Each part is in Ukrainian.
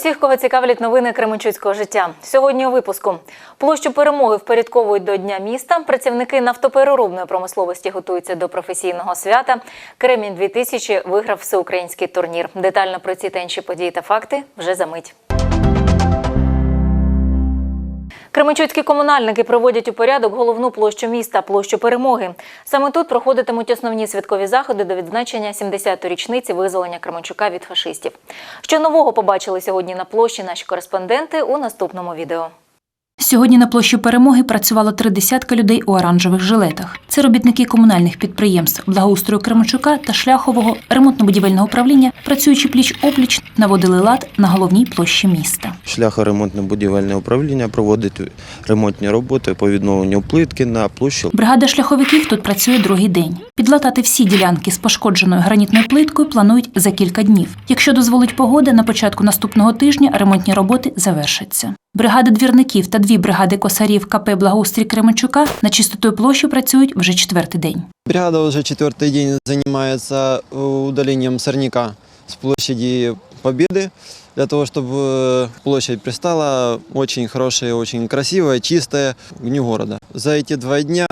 усіх, кого цікавлять новини Кременчуцького життя. Сьогодні у випуску площу перемоги впорядковують до Дня міста. Працівники нафтопереробної промисловості готуються до професійного свята. Кремінь 2000 виграв всеукраїнський турнір. Детально про ці та інші події та факти вже за мить. Кременчуцькі комунальники приводять у порядок головну площу міста площу перемоги. Саме тут проходитимуть основні святкові заходи до відзначення 70-ї річниці визволення Кременчука від фашистів. Що нового побачили сьогодні на площі наші кореспонденти у наступному відео. Сьогодні на площі перемоги працювало три десятка людей у оранжевих жилетах. Це робітники комунальних підприємств благоустрою Кременчука та шляхового ремонтно-будівельного управління, працюючи пліч опліч, наводили лад на головній площі міста. Шляхоремонтно-будівельне управління проводить ремонтні роботи по відновленню плитки на площі Бригада шляховиків тут працює другий день. Підлатати всі ділянки з пошкодженою гранітною плиткою планують за кілька днів. Якщо дозволить погода, на початку наступного тижня ремонтні роботи завершаться. Бригада двірників та дві бригади косарів КП Благоустрій Кременчука на чистотою площі працюють вже четвертий день. Бригада уже четвертый день занимается э, удалением сорняка с площади Победы, для того, чтобы площадь пристала очень хорошая, очень красивая, чистая к Дню города. За эти два дня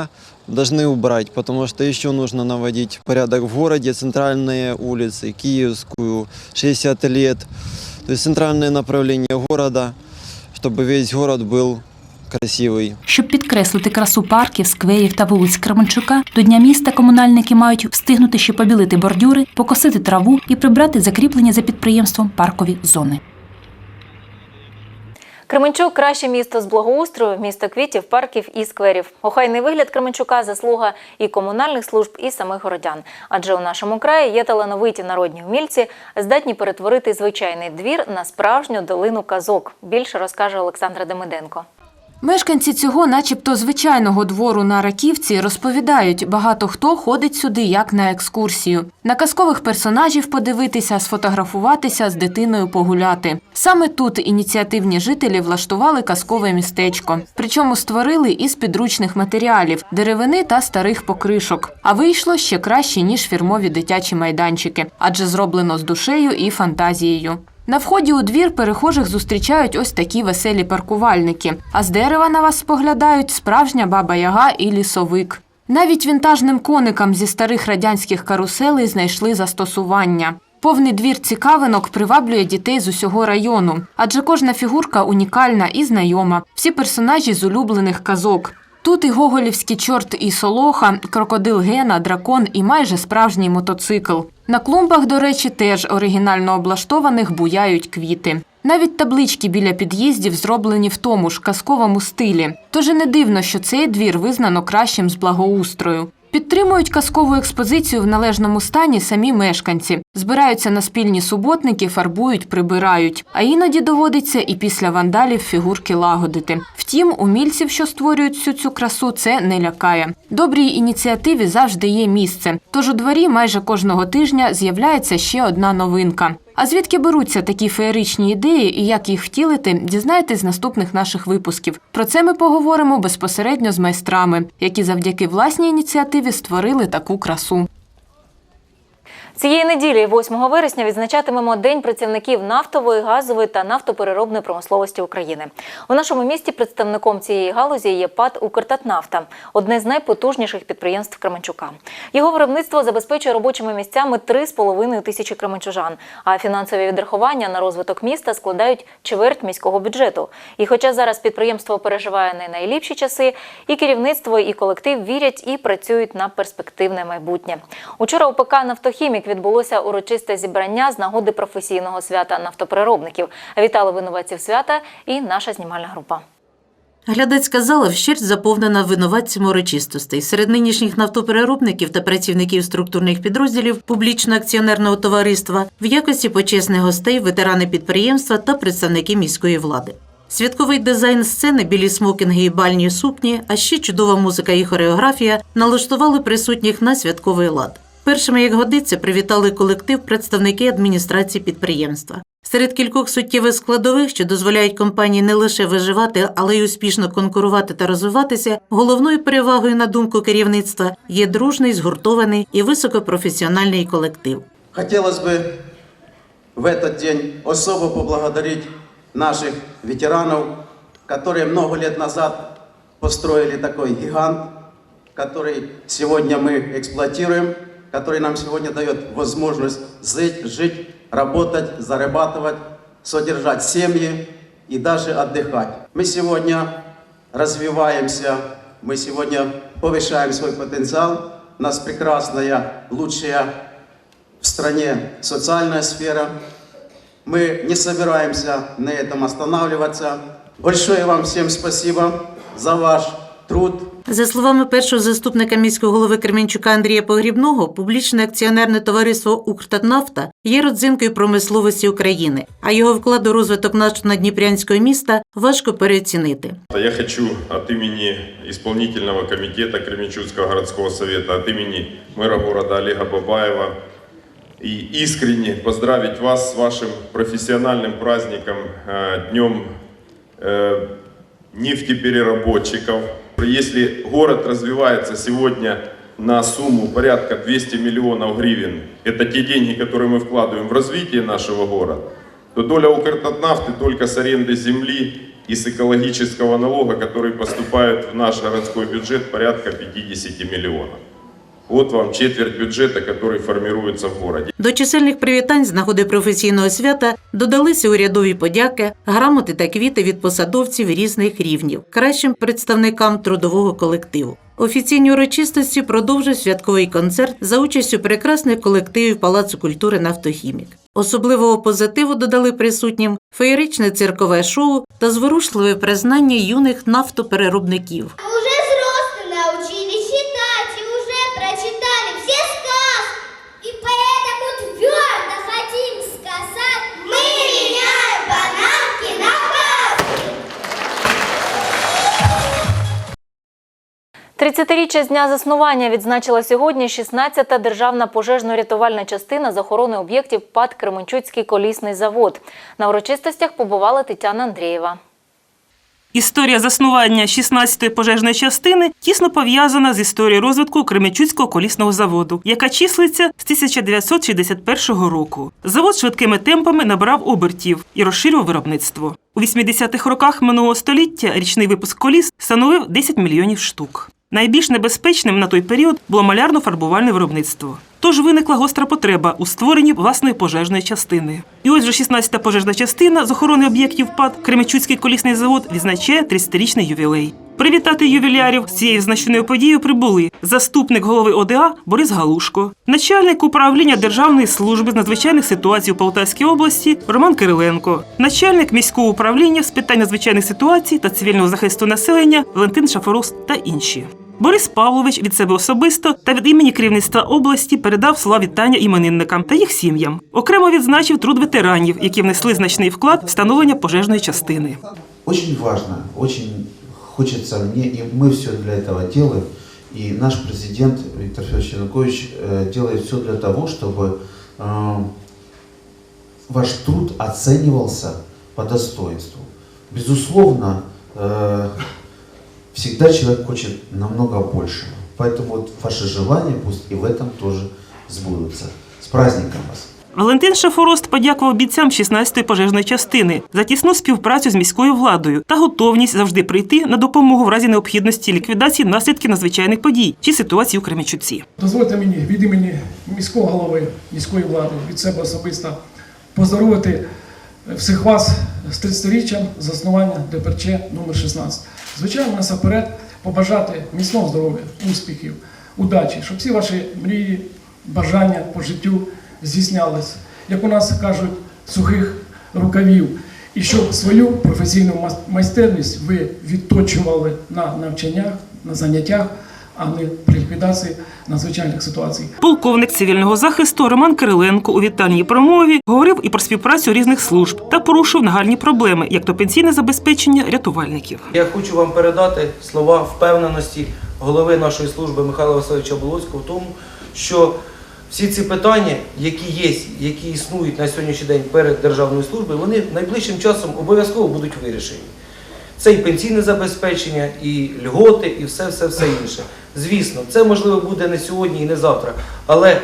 должны убрать, потому что еще нужно наводить порядок в городе, центральные улицы, Киевскую, 60 лет, то есть центральное направление города, чтобы весь город был красивый. Щоб підкреслити красу парків, скверів та вулиць Кременчука, до Дня міста комунальники мають встигнути ще побілити бордюри, покосити траву і прибрати закріплені за підприємством паркові зони. Кременчук краще місто з благоустрою, місто квітів, парків і скверів. Охайний вигляд Кременчука заслуга і комунальних служб, і самих городян. Адже у нашому краї є талановиті народні вмільці, здатні перетворити звичайний двір на справжню долину казок. Більше розкаже Олександра Демиденко. Мешканці цього, начебто, звичайного двору на Раківці розповідають, багато хто ходить сюди як на екскурсію. На казкових персонажів подивитися, сфотографуватися, з дитиною погуляти. Саме тут ініціативні жителі влаштували казкове містечко. Причому створили із підручних матеріалів деревини та старих покришок. А вийшло ще краще ніж фірмові дитячі майданчики, адже зроблено з душею і фантазією. На вході у двір перехожих зустрічають ось такі веселі паркувальники. А з дерева на вас споглядають справжня баба Яга і лісовик. Навіть вінтажним коникам зі старих радянських каруселей знайшли застосування. Повний двір цікавинок приваблює дітей з усього району, адже кожна фігурка унікальна і знайома. Всі персонажі з улюблених казок. Тут і гоголівський чорт і солоха, крокодил Гена, дракон і майже справжній мотоцикл. На клумбах, до речі, теж оригінально облаштованих буяють квіти. Навіть таблички біля під'їздів зроблені в тому ж казковому стилі. Тож і не дивно, що цей двір визнано кращим з благоустрою. Підтримують казкову експозицію в належному стані самі мешканці. Збираються на спільні суботники, фарбують, прибирають. А іноді доводиться і після вандалів фігурки лагодити. Втім, умільців, що створюють всю цю красу, це не лякає. Добрій ініціативі завжди є місце. Тож у дворі майже кожного тижня з'являється ще одна новинка. А звідки беруться такі феєричні ідеї і як їх втілити, дізнаєтесь з наступних наших випусків. Про це ми поговоримо безпосередньо з майстрами, які завдяки власній ініціативі створили таку красу. Цієї неділі, 8 вересня, відзначатимемо День працівників нафтової, газової та нафтопереробної промисловості України. У нашому місті представником цієї галузі є ПАД «Укртатнафта» – одне з найпотужніших підприємств Кременчука. Його виробництво забезпечує робочими місцями 3,5 тисячі кременчужан, а фінансові відрахування на розвиток міста складають чверть міського бюджету. І хоча зараз підприємство переживає не найліпші часи, і керівництво, і колектив вірять і працюють на перспективне майбутнє. Учора у ПК «Нафтохімік» відбулося урочисте зібрання з нагоди професійного свята нафтопереробників. Вітали винуватців свята і наша знімальна група. Глядацька зала вщерть заповнена винуватцями урочистостей. Серед нинішніх нафтопереробників та працівників структурних підрозділів публічного акціонерного товариства в якості почесних гостей ветерани підприємства та представники міської влади. Святковий дизайн сцени, білі смокінги і бальні сукні, а ще чудова музика і хореографія налаштували присутніх на святковий лад. Першими, як годиться, привітали колектив представники адміністрації підприємства. Серед кількох суттєвих складових, що дозволяють компанії не лише виживати, але й успішно конкурувати та розвиватися, головною перевагою на думку керівництва є дружний, згуртований і високопрофесіональний колектив. Хотелось бы в этот день особо поблагодарить наших ветеранов, которые много лет назад построили такой гигант, который сегодня мы эксплуатируем, который нам сегодня дает возможность жить, жить работать, зарабатывать, содержать семьи и даже отдыхать. Мы сегодня развиваемся, мы сегодня повышаем свой потенциал. У нас прекрасная, лучшая в стране социальная сфера. Мы не собираемся на этом останавливаться. Большое вам всем спасибо за ваш труд, За словами першого заступника міського голови Кременчука Андрія Погрібного, публічне акціонерне товариство «Укртатнафта» є родзинкою промисловості України, а його вклад у розвиток нашого надніпрянського міста важко переоцінити. Я хочу от имени исполнительного комитета Кременчугского городского совета, от имени мэра города Олега Бабаева и искренне поздравить вас с вашим профессиональным праздником, э, Днем э, нефтепереработчиков. Если город развивается сегодня на сумму порядка 200 миллионов гривен, это те деньги, которые мы вкладываем в развитие нашего города, то доля Укртатнафты только с аренды земли и с экологического налога, который поступает в наш городской бюджет, порядка 50 миллионов. Вот вам четверть бюджета, который формируется в городе. До чисельних привітань з нагоди професійного свята додалися урядові подяки, грамоти та квіти від посадовців різних рівнів, кращим представникам трудового колективу. Офіційні урочистості продовжив святковий концерт за участю прекрасних колективів Палацу культури «Нафтохімік». Особливого позитиву додали присутнім феєричне циркове шоу та зворушливе признання юних нафтопереробників. 30-річчя з дня заснування відзначила сьогодні 16-та державна пожежно-рятувальна частина з охорони об'єктів ПАД Кременчуцький колісний завод. На урочистостях побувала Тетяна Андрієва. Історія заснування 16-ї пожежної частини тісно пов'язана з історією розвитку Кременчуцького колісного заводу, яка числиться з 1961 року. Завод швидкими темпами набирав обертів і розширював виробництво. У 80-х роках минулого століття річний випуск коліс становив 10 мільйонів штук. Найбільш небезпечним на той період було малярно-фарбувальне виробництво. Тож виникла гостра потреба у створенні власної пожежної частини. І ось вже 16-та пожежна частина з охорони об'єктів ПАД Кременчуцький колісний завод відзначає 30-річний ювілей. Привітати ювілярів з цією значною подією прибули заступник голови ОДА Борис Галушко, начальник управління Державної служби з надзвичайних ситуацій у Полтавській області Роман Кириленко, начальник міського управління з питань надзвичайних ситуацій та цивільного захисту населення Валентин Шафорос та інші. Борис Павлович від себе особисто та від імені керівництва області передав слова вітання іменинникам та їх сім'ям. Окремо відзначив труд ветеранів, які внесли значний вклад в встановлення пожежної частини. Очень важно, очень хочется мне, и мы все для этого делаем. И наш президент Виктор Федорович Янукович э, делает все для того, чтобы э, ваш труд оценивался по достоинству. Безусловно, э, всегда человек хочет намного большего. Поэтому вот ваши желания пусть и в этом тоже сбудутся. С праздником вас! Валентин Шафорост подякував бійцям 16-ї пожежної частини за тісну співпрацю з міською владою та готовність завжди прийти на допомогу в разі необхідності ліквідації наслідків надзвичайних подій чи ситуації у Кременчуці. Дозвольте мені від імені міського голови, міської влади, від себе особисто поздоровити всіх вас з 30-річчям заснування ДПРЧ номер 16. Звичайно, насамперед побажати міцного здоров'я, успіхів, удачі, щоб всі ваші мрії, бажання по життю здійснялись, як у нас кажуть, сухих рукавів. І щоб свою професійну майстерність ви відточували на навчаннях, на заняттях, а не при ліквідації надзвичайних ситуацій. Полковник цивільного захисту Роман Кириленко у вітальній промові говорив і про співпрацю різних служб та порушив нагальні проблеми, як то пенсійне забезпечення рятувальників. Я хочу вам передати слова впевненості голови нашої служби Михайла Васильовича Болоцького в тому, що всі ці питання, які є, які існують на сьогоднішній день перед державною службою, вони найближчим часом обов'язково будуть вирішені. Це і пенсійне забезпечення, і льготи, і все, все, все інше. Звісно, це можливо буде не сьогодні і не завтра, але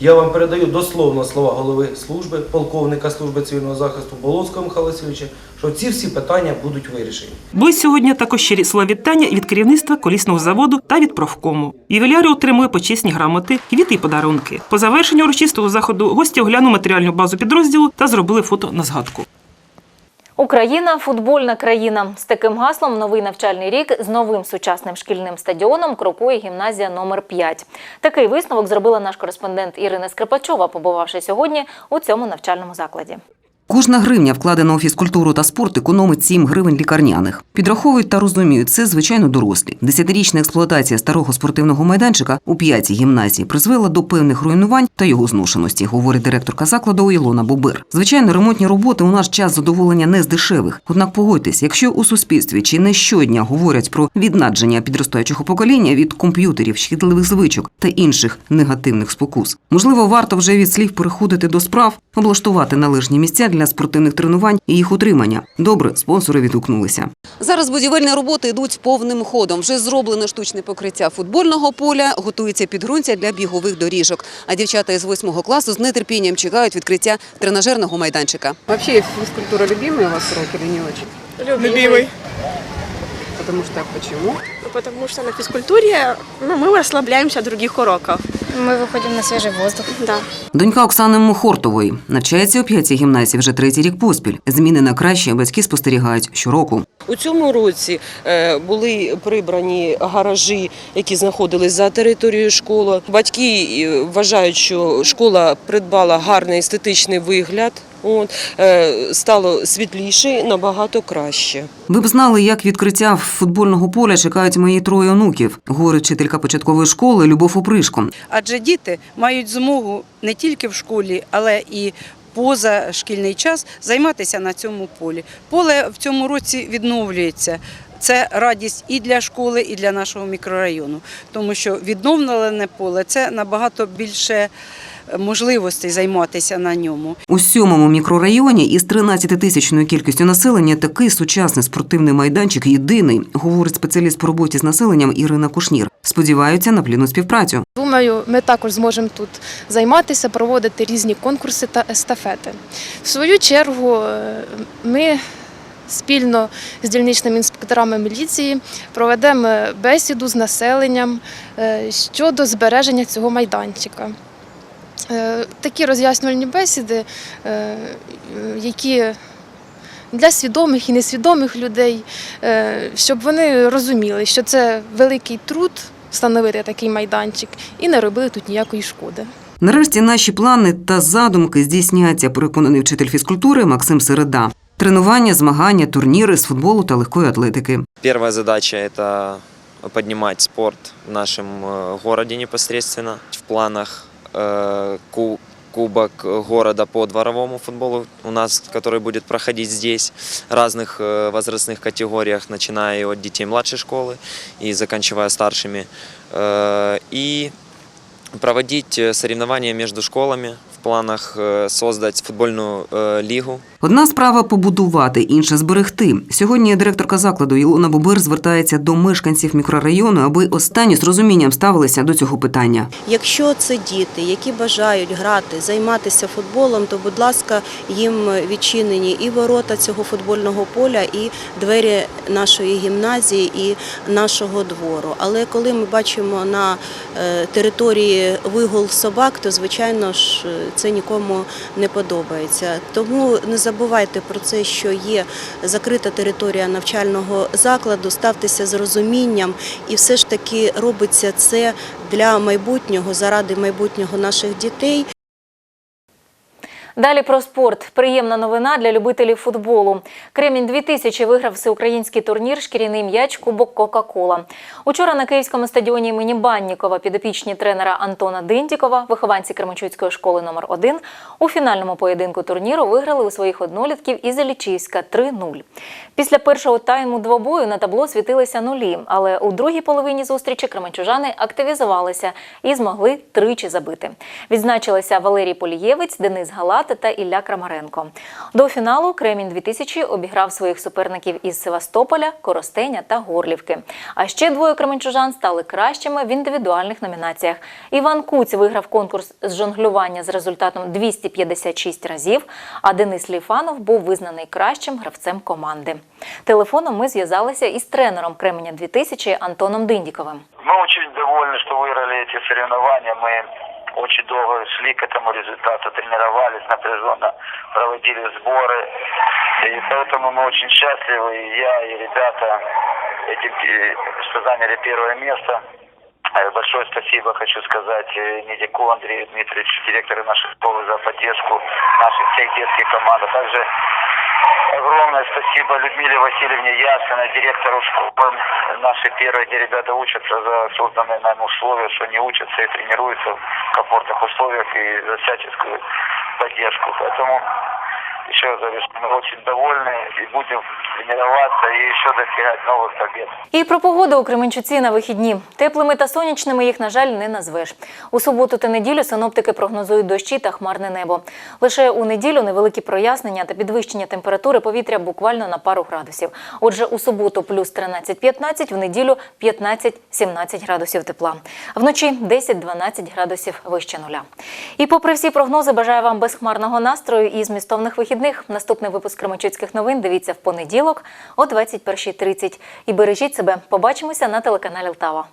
Я вам передаю дословно слова голови служби, полковника служби цивільного захисту Болоцького Михайла Васильовича, що ці всі питання будуть вирішені. Були сьогодні також щирі слова вітання від керівництва колісного заводу та від профкому. Ювіляри отримує почесні грамоти, квіти і подарунки. По завершенню урочистого заходу гості оглянули матеріальну базу підрозділу та зробили фото на згадку. Україна футбольна країна. З таким гаслом новий навчальний рік з новим сучасним шкільним стадіоном крокує гімназія номер 5 Такий висновок зробила наш кореспондент Ірина Скрипачова, побувавши сьогодні у цьому навчальному закладі. Кожна гривня, вкладена у фізкультуру та спорт, економить 7 гривень лікарняних. Підраховують та розуміють, це звичайно дорослі. Десятирічна експлуатація старого спортивного майданчика у п'ятій гімназії призвела до певних руйнувань та його зношеності, говорить директорка закладу Ілона Бобир. Звичайно, ремонтні роботи у наш час задоволення не з дешевих. Однак погодьтесь, якщо у суспільстві чи не щодня говорять про віднадження підростаючого покоління від комп'ютерів, шкідливих звичок та інших негативних спокус, можливо, варто вже від слів переходити до справ, облаштувати належні місця для спортивних тренувань і їх утримання. Добре, спонсори відгукнулися. Зараз будівельні роботи йдуть повним ходом. Вже зроблене штучне покриття футбольного поля, готується підґрунтя для бігових доріжок. А дівчата із восьмого класу з нетерпінням чекають відкриття тренажерного майданчика. Вообще физкультура любимый у вас урок или не очень? Любимый. Потому что почему? Ну, Потому что на физкультуре ну, мы расслабляемся от других уроков. Мы виходимо на свіжий воздух. Да. Донька Оксани Мухортової навчається у п'ятій гімназії вже третій рік поспіль. Зміни на краще батьки спостерігають щороку. У цьому році е, були прибрані гаражі, які знаходились за територією школи. Батьки е, вважають, що школа придбала гарний естетичний вигляд. От, е, стало світліше, набагато краще. Ви б знали, як відкриття футбольного поля чекають мої троє онуків, говорить вчителька початкової школи Любов Опришко. Адже діти мають змогу не тільки в школі, але і поза шкільний час займатися на цьому полі. Поле в цьому році відновлюється. Це радість і для школи, і для нашого мікрорайону, тому що відновлене поле це набагато більше можливостей займатися на ньому. У сьомому мікрорайоні із 13-тисячною кількістю населення такий сучасний спортивний майданчик єдиний, говорить спеціаліст по роботі з населенням Ірина Кушнір. Сподіваються на плідну співпрацю. Думаю, ми також зможемо тут займатися, проводити різні конкурси та естафети. В свою чергу е, ми спільно з дільничними інспекторами міліції проведемо бесіду з населенням е, щодо збереження цього майданчика. Е, Такі роз'яснювальні бесіди, е, які для свідомих і несвідомих людей, е, щоб вони розуміли, що це великий труд встановити такий майданчик і не робили тут ніякої шкоди. Нарешті наші плани та задумки здійсняться, переконаний вчитель фізкультури Максим Середа. Тренування, змагання, турніри з футболу та легкої атлетики. Первая задача – это поднимать спорт в нашем э, городе непосредственно. В планах э, ку- кубок города по дворовому футболу у нас, который будет проходить здесь в разных э, возрастных категориях, начиная от детей младшей школы и заканчивая старшими. Э, И проводить э, соревнования между школами в планах э, создать футбольную э, Одна справа побудувати, інша зберегти. Сьогодні директорка закладу Ілона Бобир звертається до мешканців мікрорайону, аби останні з розумінням ставилися до цього питання. Якщо це діти, які бажають грати, займатися футболом, то, будь ласка, їм відчинені і ворота цього футбольного поля, і двері нашої гімназії, і нашого двору. Але коли ми бачимо на е, території вигул собак, то звичайно ж е, це нікому не подобається. Тому не забувайте про це, що є закрита територія навчального закладу, ставтеся з розумінням, і все ж таки робиться це для майбутнього, заради майбутнього наших дітей. Далі про спорт. Приємна новина для любителів футболу. Кремінь 2000 виграв всеукраїнський турнір Шкіряний м'яч Кубок Кока-Кола. Учора на київському стадіоні імені Баннікова підопічні тренера Антона Диндікова, вихованці Кременчуцької школи номер 1 у фінальному поєдинку турніру виграли у своїх однолітків із Залічівська 3-0. Після першого тайму двобою на табло світилися нулі, але у другій половині зустрічі кременчужани активізувалися і змогли тричі забити. Відзначилися Валерій Полієвець, Денис Галат Хорват та Ілля Крамаренко. До фіналу Кремінь 2000 обіграв своїх суперників із Севастополя, Коростеня та Горлівки. А ще двоє кременчужан стали кращими в індивідуальних номінаціях. Іван Куць виграв конкурс з жонглювання з результатом 256 разів, а Денис Ліфанов був визнаний кращим гравцем команди. Телефоном ми зв'язалися із тренером Кременя 2000 Антоном Диндіковим. Мы очень довольны, что выиграли эти соревнования. Мы очень долго шли к этому результату, тренировались, напряженно проводили сборы. И поэтому мы очень счастливы, и я, и ребята, этим, э, что заняли первое место. Э, Большое спасибо хочу сказать э, Медику Андрею Дмитриевичу, директору нашей школы, за поддержку наших всех детских команд. А также огромное спасибо Людмиле Васильевне Ясиной, директору школы нашей первой, где ребята учатся за созданные нами условия, что они учатся и тренируются в комфортных условиях и за всяческую поддержку. Поэтому еще раз говорю, что мы очень довольны и будем тренироваться и еще достигать новых побед. І про погоду у Кременчуці на вихідні. Теплими та сонячними їх, на жаль, не назвеш. У суботу та неділю синоптики прогнозують дощі та хмарне небо. Лише у неділю невеликі прояснення та підвищення температури повітря буквально на пару градусів. Отже, у суботу плюс 13-15, в неділю 15-17 градусів тепла. Вночі 10-12 градусів вище нуля. І попри всі прогнози, бажаю вам безхмарного настрою і змістовних вихідних. Наступний випуск Кременчуцьких новин дивіться в понеділок о 21.30. І бережіть себе. Побачимося на телеканалі Лтава.